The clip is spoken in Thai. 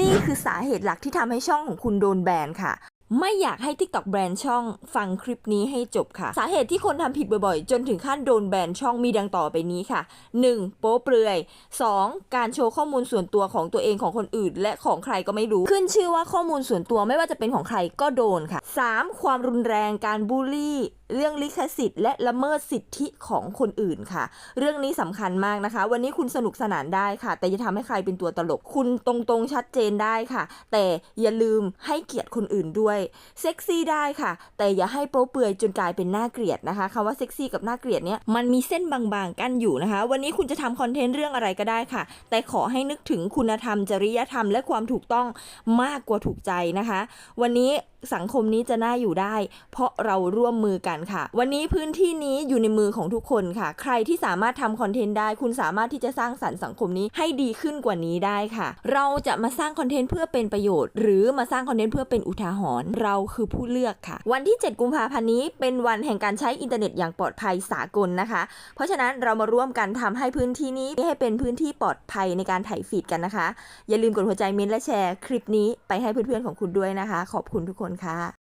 นี่คือสาเหตุหลักที่ทำให้ช่องของคุณโดนแบนค่ะ ไม่อยากให้ TikTok แบรนด์ช่องฟังคลิปนี้ให้จบค่ะ สาเหตุที่คนทำผิดบ่อยๆ จนถึงขั้นโดนแบนช่องมีดังต่อไปนี้ค่ะ 1. โป๊เปลือย 2. การโชว์ข้อมูลส่วนตัวของตัวเองของคนอื่น และของใครก็ไม่รู้ ขึ้นชื่อว่าข้อมูลส่วนตัวไม่ว่าจะเป็นของใครก็โดนค่ะ 3. ความรุนแรงการบูลลี่เรื่องลิขสิทธิ์และละเมิดสิทธิของคนอื่นค่ะ เรื่องนี้สำคัญมากนะคะ วันนี้คุณสนุกสนานได้ค่ะ แต่อย่าทำให้ใครเป็นตัวตลก คุณตรงๆชัดเจนได้ค่ะ แต่อย่าลืมให้เกียรติคนอื่นด้วย เซ็กซี่ได้ค่ะ แต่อย่าให้โป๊เปลือยจนกลายเป็นน่าเกลียดนะคะคำว่าเซ็กซี่กับน่าเกลียดเนี้ยมันมีเส้นบางๆกั้นอยู่นะคะ วันนี้คุณจะทำคอนเทนต์เรื่องอะไรก็ได้ค่ะ แต่ขอให้นึกถึงคุณธรรม จริยธรรม และความถูกต้องมากกว่าถูกใจนะคะ วันนี้สังคมนี้จะน่าอยู่ได้ เพราะเราร่วมมือกันค่ะ วันนี้พื้นที่นี้อยู่ในมือของทุกคนค่ะ ใครที่สามารถทำคอนเทนต์ได้ คุณสามารถที่จะสร้างสรรค์สังคมนี้ให้ดีขึ้นกว่านี้ได้ค่ะ เราจะมาสร้างคอนเทนต์เพื่อเป็นประโยชน์ หรือมาสร้างคอนเทนต์เพื่อเป็นอุทาหรณ์เราคือผู้เลือกค่ะ วันที่ 7 กุมภาพันธ์นี้ เป็นวันแห่งการใช้อินเทอร์เน็ตอย่างปลอดภัยสากลนะคะ เพราะฉะนั้นเรามาร่วมกันทำให้พื้นที่นี้ให้เป็นพื้นที่ปลอดภัยในการถ่ายฟีดกันนะคะ อย่าลืมกดหัวใจเม้นและแชร์คลิปนี้ไปให้เพื่อนๆของคุณด้วยนะคะ ขอบคุณทุกคนค่ะ